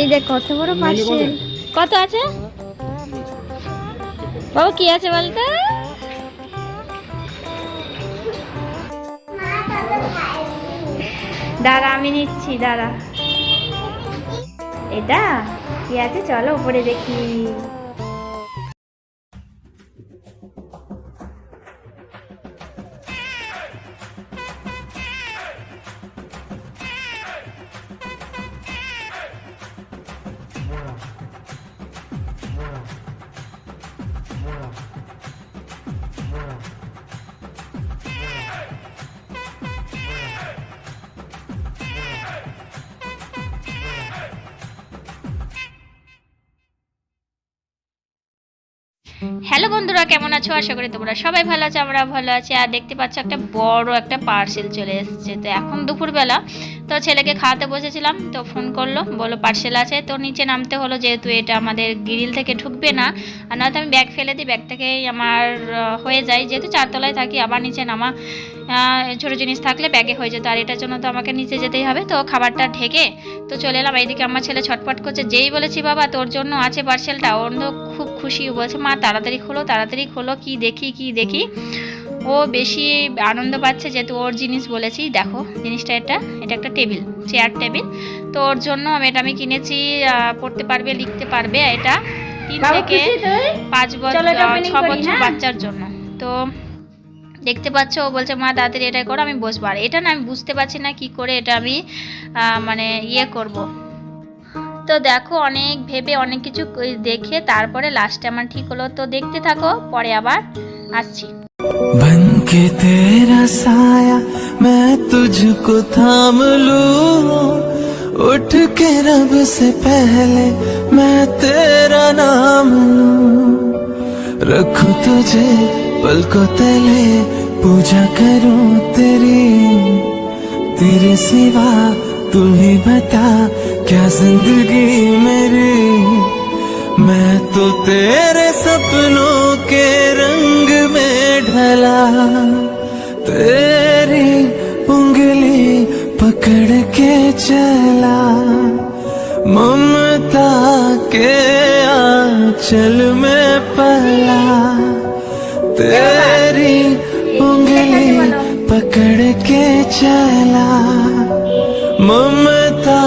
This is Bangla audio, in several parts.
এই দেখ কত বড় পার্সেল কত আছে? বাবা কি আছে বলতো? দাঁড়া আমি নিচ্ছি দাঁড়া। এটা? কি আছে? চলো উপরে দেখি। হ্যালো বন্ধুরা, কেমন আছো? আশা করি তোমরা সবাই ভালো আছো, আমরা ভালো আছি। আর দেখতে পাচ্ছ, একটা বড় একটা পার্সেল চলে এসছে। তো এখন দুপুরবেলা তো ছেলেকে খাওয়াতে বসেছিলাম, তো ফোন করল বলো পার্সেল আছে, তো নিচে নামতে হলো যেহেতু এটা আমাদের গ্রিল থেকে ঢুকবে না, আর নয়তো আমি ব্যাগ ফেলে দিই ব্যাগ থেকেই আমার হয়ে যায়, যেহেতু চারতলায় থাকি, আবার নিচে নামা ছোটো জিনিস থাকলে ব্যাগে হয়ে যেত, আর এটার জন্য তো আমাকে নিচে যেতেই হবে, তো খাবারটা ঢেকে, তো চলে এলাম, এইদিকে আমার ছেলে ছটপট করছে, যেই বলেছি, বাবা, তোর জন্য আছে পার্সেলটা অন্য খুব খুশি বলছে, মা, তাড়াতাড়ি খোলো তাড়াতাড়ি খোলো, কি দেখি কি দেখি? ও বেশি আনন্দ পাচ্ছে যেহেতু ওর জিনিস বলেছি। দেখো জিনিসটা এটা এটা একটা টেবিল চেয়ার টেবিল। তো ওর জন্য আমি এটা আমি কিনেছি পড়তে পারবে লিখতে পারবে এটা। তিন থেকে পাঁচ বছর ছ বছর হ্যাঁ? বাচ্চার জন্য। তো দেখতে পাচ্ছ ও বলছে মা তাড়াতাড়ি এটা করো আমি বসবো। আর এটা না আমি বুঝতে পারছি না কি করে এটা আমি মানে ইয়ে করব। তো দেখো অনেক ভেবে অনেক কিছু দেখে তারপরে লাস্টে আমার ঠিক হলো। তো দেখতে থাকো পরে আবার আসছি। बन के तेरा साया मैं तुझको थाम लूँ। उठ के रब से पहले मैं तेरा नाम लूँ। रखूँ तुझे को तले, पूजा करूँ तेरी। तेरे सिवा तू ही बता क्या ज़िंदगी मेरी। मैं तो तेरे सपनों के रंग ढला तेरी उंगली पकड़ के चला। ममता के आंचल में पला। तेरी उंगली पकड़ के चला। ममता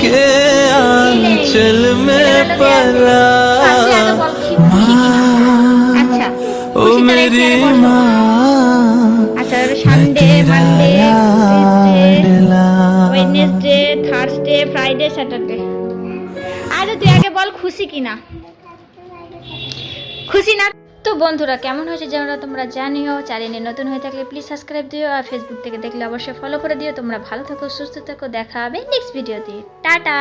के आंचल में पला। ওয়েডনেসডে থার্সডে ফ্রাইডে স্যাটারডে তুই আগে বল খুশি কিনা? খুশি না? তো বন্ধুরা কেমন হয়েছে যারা তোমরা জানিও? চ্যানেলে নতুন হয়ে থাকলে প্লিজ সাবস্ক্রাইব দিও আর ফেসবুক থেকে দেখলে অবশ্যই ফলো করে দিও। তোমরা ভালো থাকো সুস্থ থাকো দেখা হবে নেক্সট ভিডিওতে টাটা!